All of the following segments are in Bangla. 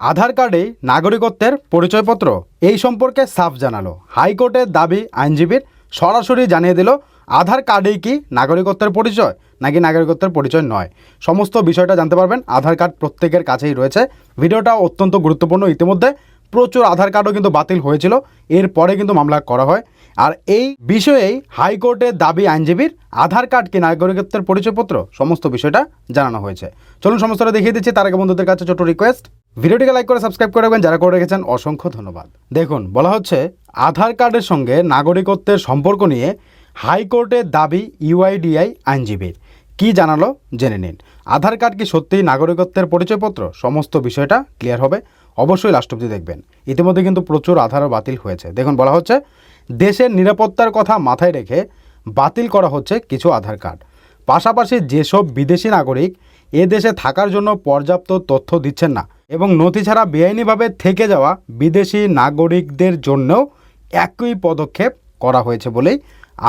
আধার কার্ডে নাগরিকত্বের পরিচয়পত্র। এই সম্পর্কে সাফ জানালো। হাইকোর্টের দাবি আইনজীবীর সরাসরি জানিয়ে দিল, আধার কার্ডেই কি নাগরিকত্বের পরিচয় নাকি নাগরিকত্বের পরিচয় নয়। সমস্ত বিষয়টা জানতে পারবেন, আধার কার্ড প্রত্যেকের কাছেই রয়েছে। ভিডিওটা অত্যন্ত গুরুত্বপূর্ণ। ইতিমধ্যে প্রচুর আধার কার্ডও কিন্তু বাতিল হয়েছিল। এরপরে কিন্তু মামলা করা হয়। আর এই বিষয়েই হাইকোর্টের দাবি আইনজীবীর আধার কার্ড কি নাগরিকত্বের পরিচয়পত্র, সমস্ত বিষয়টা জানানো হয়েছে। চলুন সমস্তটা দেখিয়ে দিচ্ছি, তার আগে বন্ধুদের কাছে ছোট রিকোয়েস্ট ভিডিওটিকে লাইক করে সাবস্ক্রাইব করে রাখবেন, যারা করে রেখেছেন অসংখ্য ধন্যবাদ। দেখুন, বলা হচ্ছে, আধার কার্ডের সঙ্গে নাগরিকত্বের সম্পর্ক নিয়ে হাইকোর্টের দাবি ইউআইডিআই আইনজীবীর। কি জানালো, জেনে নিন। আধার কার্ড কি সত্যিই নাগরিকত্বের পরিচয়পত্র? সমস্ত বিষয়টা ক্লিয়ার হবে। অবশ্যই লাস্ট দেখবেন। ইতিমধ্যে কিন্তু প্রচুর আধারও বাতিল হয়েছে। দেখুন, বলা হচ্ছে দেশের নিরাপত্তার কথা মাথায় রেখে বাতিল করা হচ্ছে কিছু আধার কার্ড। পাশাপাশি যেসব বিদেশি নাগরিক এ দেশে থাকার জন্য পর্যাপ্ত তথ্য দিচ্ছেন না এবং নথি ছাড়া বেআইনিভাবে থেকে যাওয়া বিদেশি নাগরিকদের জন্যও একই পদক্ষেপ করা হয়েছে বলেই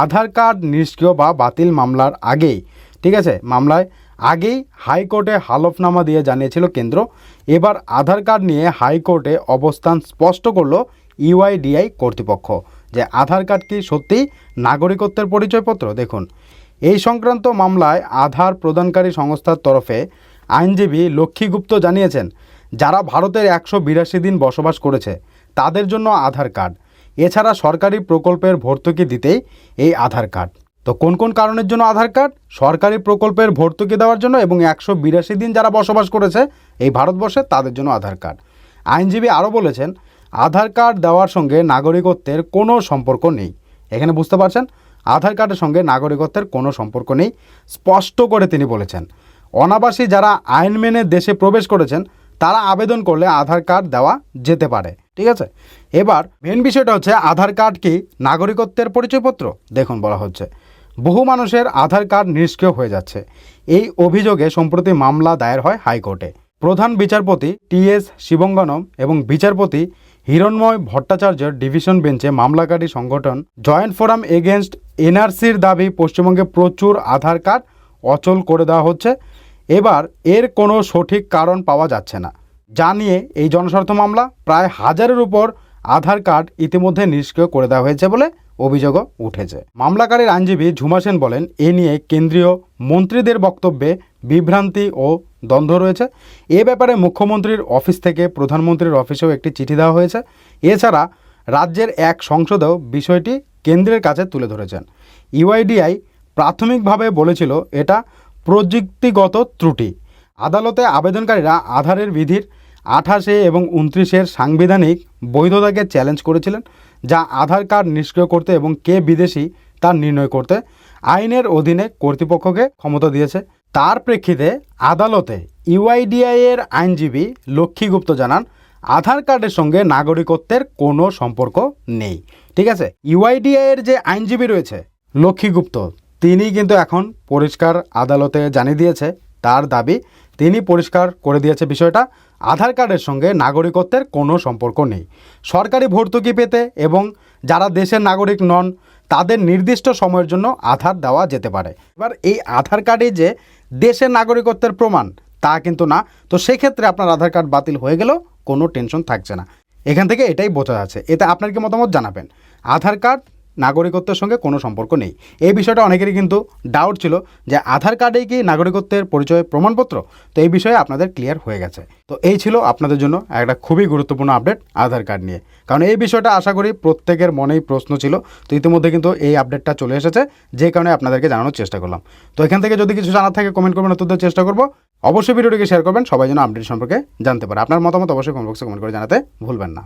আধার কার্ড নিষ্ক্রিয় বা বাতিল মামলার আগেই, ঠিক আছে, মামলায় আগেই হাইকোর্টে হালফনামা দিয়ে জানিয়েছিল কেন্দ্র। এবার আধার কার্ড নিয়ে হাইকোর্টে অবস্থান স্পষ্ট করল ইউআইডিআই কর্তৃপক্ষ। যে আধার কার্ড কি সত্যিই নাগরিকত্বের পরিচয়পত্র? দেখুন, এই সংক্রান্ত মামলায় আধার প্রদানকারী সংস্থার তরফে আইনজীবী লক্ষ্মীগুপ্ত জানিয়েছেন, যারা ভারতের একশো বিরাশি দিন বসবাস করেছে, তাদের জন্য আধার কার্ড। এছাড়া সরকারি প্রকল্পের ভর্তুকি দিতেই এই আধার কার্ড। তো কোন কোন কারণের জন্য আধার কার্ড? সরকারি প্রকল্পের ভর্তুকি দেওয়ার জন্য এবং একশো বিরাশি দিন যারা বসবাস করেছে, এই ভারতবর্ষে তাদের জন্য আধার কার্ড। আইনজীবী আরও বলেছেন আধার কার্ড দেওয়ার সঙ্গে নাগরিকত্বের কোনো সম্পর্ক নেই। এখানে বুঝতে পারছেন? আধার কার্ডের সঙ্গে নাগরিকত্বের কোনো সম্পর্ক নেই, স্পষ্ট করে তিনি বলেছেন। অনাবাসী যারা আইন মেনে দেশে প্রবেশ করেছেন, তারা আবেদন করলে আধার কার্ড দেওয়া যেতে পারে। ঠিক আছে? এবার মেন বিষয়টা হচ্ছে, আধার কার্ড কি নাগরিকত্বের পরিচয়পত্র? দেখুন, বলা হচ্ছে। বহু মানুষের আধার কার্ড নিষ্ক্রিয় হয়ে যাচ্ছে। এই অভিযোগে সম্প্রতি মামলা দায়ের হয় হাইকোর্টে। প্রধান বিচারপতি টি এস শিবঙ্গনম এবং বিচারপতি হিরণময় ভট্টাচার্যের ডিভিশন বেঞ্চে মামলাকারী সংগঠন জয়েন্ট ফোরাম এগেনস্ট এনআরসির দাবি পশ্চিমবঙ্গে প্রচুর আধার কার্ড অচল করে দেওয়া হচ্ছে। এবার এর কোনো সঠিক কারণ পাওয়া যাচ্ছে না। যা নিয়ে এই জনস্বার্থ মামলা প্রায় হাজারের উপর আধার কার্ড ইতিমধ্যে নিষ্ক্রিয় করে দেওয়া হয়েছে বলে অভিযোগও উঠেছে। মামলাকারীর আইনজীবী ঝুমা সেন বলেন, এ নিয়ে কেন্দ্রীয় মন্ত্রীদের বক্তব্যে বিভ্রান্তি ও দ্বন্দ্ব রয়েছে। এ ব্যাপারে মুখ্যমন্ত্রীর অফিস থেকে প্রধানমন্ত্রীর অফিসেও একটি চিঠি দেওয়া হয়েছে। এছাড়া রাজ্যের এক সংসদেও বিষয়টি কেন্দ্রের কাছে তুলে ধরেছেন। ইউআইডিআই প্রাথমিকভাবে বলেছিল, এটা প্রযুক্তিগত ত্রুটি। আদালতে আবেদনকারীরা আধারের বিধির আঠাশে এবং উনত্রিশের সাংবিধানিক বৈধতাকে চ্যালেঞ্জ করেছিলেন, যা আধার কার্ড নিষ্ক্রিয় করতে এবং কে বিদেশি তা নির্ণয় করতে আইনের অধীনে কর্তৃপক্ষকে ক্ষমতা দিয়েছে। তার প্রেক্ষিতে আদালতে ইউআইডিআই এর আইনজীবী লক্ষ্মীগুপ্ত জানান, আধার কার্ডের সঙ্গে নাগরিকত্বের কোনো সম্পর্ক নেই। ঠিক আছে? ইউআইডিআই এর যে আইনজীবী রয়েছে লক্ষ্মীগুপ্ত, তিনি কিন্তু এখন পরিষ্কার আদালতে জানিয়ে দিয়েছে, তার দাবি তিনি পরিষ্কার করে দিয়েছে বিষয়টা, আধার কার্ডের সঙ্গে নাগরিকত্বের কোনো সম্পর্ক নেই। সরকারি ভর্তুকি পেতে এবং যারা দেশের নাগরিক নন তাদের নির্দিষ্ট সময়ের জন্য আধার দেওয়া যেতে পারে। এবার এই আধার কার্ডে যে দেশের নাগরিকত্বের প্রমাণ, তা কিন্তু না। তো সেক্ষেত্রে আপনার আধার কার্ড বাতিল হয়ে গেলেও কোনো টেনশন থাকছে না। এখান থেকে এটাই বোঝা যাচ্ছে। এতে আপনার কি মতামত জানাবেন? আধার কার্ড নাগরিকত্বের সঙ্গে কোনো সম্পর্ক নেই। এই বিষয়টা অনেকেরই কিন্তু ডাউট ছিল যে আধার কার্ডেই কি নাগরিকত্বের পরিচয় প্রমাণপত্র? তো এই বিষয়ে আপনাদের ক্লিয়ার হয়ে গেছে। তো এই ছিল আপনাদের জন্য একটা খুবই গুরুত্বপূর্ণ আপডেট আধার কার্ড নিয়ে। কারণ এই বিষয়টা আশা করি প্রত্যেকের মনেই প্রশ্ন ছিল। তো ইতিমধ্যে কিন্তু এই আপডেটটা চলে এসেছে, যে কারণে আপনাদেরকে জানানোর চেষ্টা করলাম। তো এখান থেকে যদি কিছু জানার থাকে কমেন্ট করবেন অত্যন্ত চেষ্টা করব। অবশ্যই ভিডিওটিকে শেয়ার করবেন, সবাই যেন আপডেট সম্পর্কে জানতে পারে। আপনার মতামত অবশ্যই কমেন্ট বক্সে কমেন্ট করে জানাতে ভুলবেন না।